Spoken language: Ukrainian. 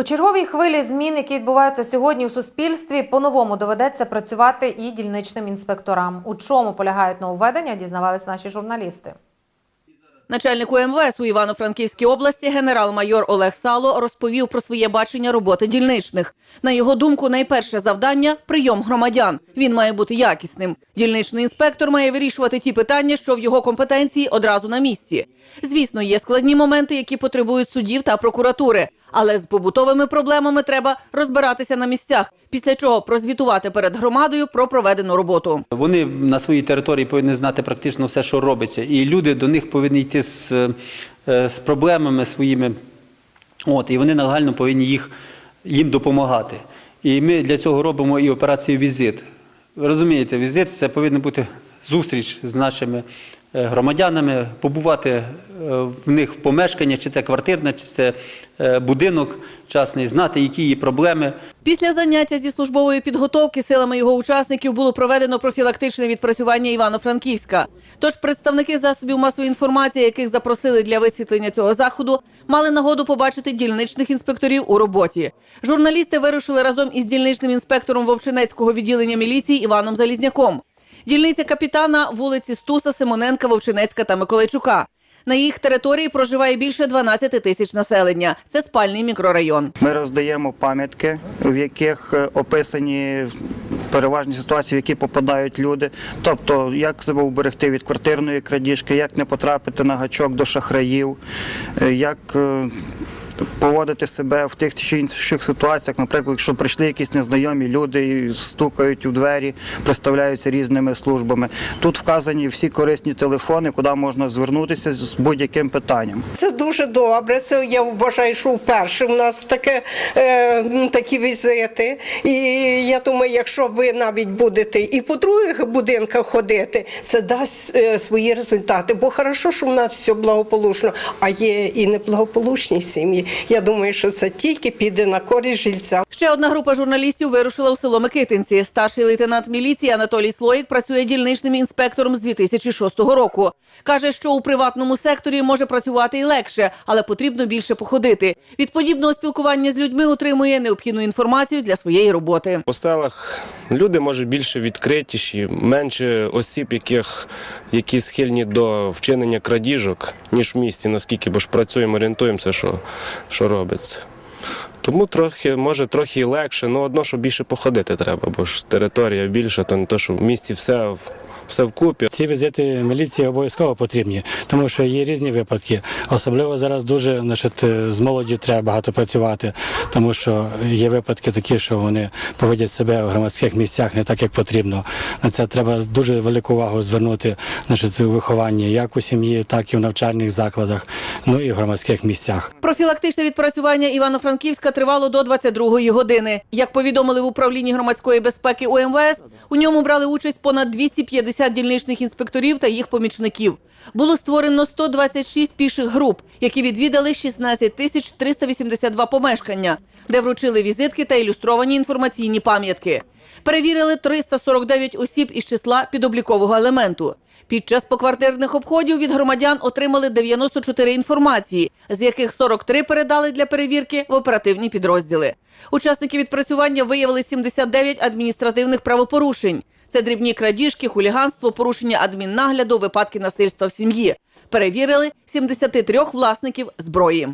У черговій хвилі змін, які відбуваються сьогодні у суспільстві, по-новому доведеться працювати і дільничним інспекторам. У чому полягають нововведення, дізнавались наші журналісти. Начальник УМВС у Івано-Франківській області генерал-майор Олег Сало розповів про своє бачення роботи дільничних. На його думку, найперше завдання прийом громадян. Він має бути якісним. Дільничний інспектор має вирішувати ті питання, що в його компетенції одразу на місці. Звісно, є складні моменти, які потребують судів та прокуратури. Але з побутовими проблемами треба розбиратися на місцях, після чого прозвітувати перед громадою про проведену роботу. Вони на своїй території повинні знати практично все, що робиться, і люди до них повинні йти з, е, з проблемами своїми. От, і вони нагально повинні їх, їм допомагати. І ми для цього робимо і операцію візит. Ви розумієте, візит це повинна бути зустріч з нашими громадянами, побувати е, в них в помешканнях, чи це квартирне, чи це е, будинок частний, знати, які є проблеми. Після заняття зі службової підготовки силами його учасників було проведено профілактичне відпрацювання Івано-Франківська. Тож представники засобів масової інформації, яких запросили для висвітлення цього заходу, мали нагоду побачити дільничних інспекторів у роботі. Журналісти вирушили разом із дільничним інспектором Вовчинецького відділення міліції Іваном Залізняком. Дільниця капітана вулиці Стуса, Симоненка, Вовчинецька та Миколайчука. На їх території проживає більше 12 тисяч населення. Це спальний мікрорайон. Ми роздаємо пам'ятки, в яких е, описані переважні ситуації, в які попадають люди. Тобто, як себе уберегти від квартирної крадіжки, як не потрапити на гачок до шахраїв, е, як е, поводити себе в тих чи інших ситуаціях, наприклад, якщо прийшли якісь незнайомі люди стукають у двері, представляються різними службами. Тут вказані всі корисні телефони, куди можна звернутися з будь-яким питанням. Це дуже добре. Це я вважаю, що вперше в нас таке, е, такі візити. І я думаю, якщо ви навіть будете і по других будинках ходити, це дасть е, свої результати. Бо хорошо, що в нас все благополучно, а є і неблагополучні сім'ї. Я думаю, що це тільки піде на користь жильця. Ще одна група журналістів вирушила у село Микитинці. Старший лейтенант міліції Анатолій Слоїк працює дільничним інспектором з 2006 року. Каже, що у приватному секторі може працювати і легше, але потрібно більше походити. Від подібного спілкування з людьми отримує необхідну інформацію для своєї роботи. По селах люди може більше відкритіші, менше осіб, яких які схильні до вчинення крадіжок, ніж в місті, наскільки бо ж працюємо, орієнтуємося, що, що робиться. Тому трохи, може, трохи і легше, але одно, що більше походити треба, бо ж територія більша, то не то, що в місті все, все вкупі. Ці візити міліції обов'язково потрібні, тому що є різні випадки. Особливо зараз дуже значить, з молоддю треба багато працювати, тому що є випадки такі, що вони поводять себе в громадських місцях не так, як потрібно. На це треба дуже велику увагу звернути значить, у вихованні, як у сім'ї, так і в навчальних закладах, ну і в громадських місцях. Профілактичне відпрацювання Івано-Франківська тривало до 22-ї години. Як повідомили в управлінні громадської безпеки УМВС, у ньому брали участь понад 250 дільничних інспекторів та їх помічників. Було створено 126 піших груп, які відвідали 16 тисяч 382 помешкання, де вручили візитки та ілюстровані інформаційні пам'ятки. Перевірили 349 осіб із числа підоблікового елементу. Під час поквартирних обходів від громадян отримали 94 інформації, з яких 43 передали для перевірки в оперативні підрозділи. Учасники відпрацювання виявили 79 адміністративних правопорушень. Це дрібні крадіжки, хуліганство, порушення адміннагляду, випадки насильства в сім'ї. Перевірили 73 власників зброї.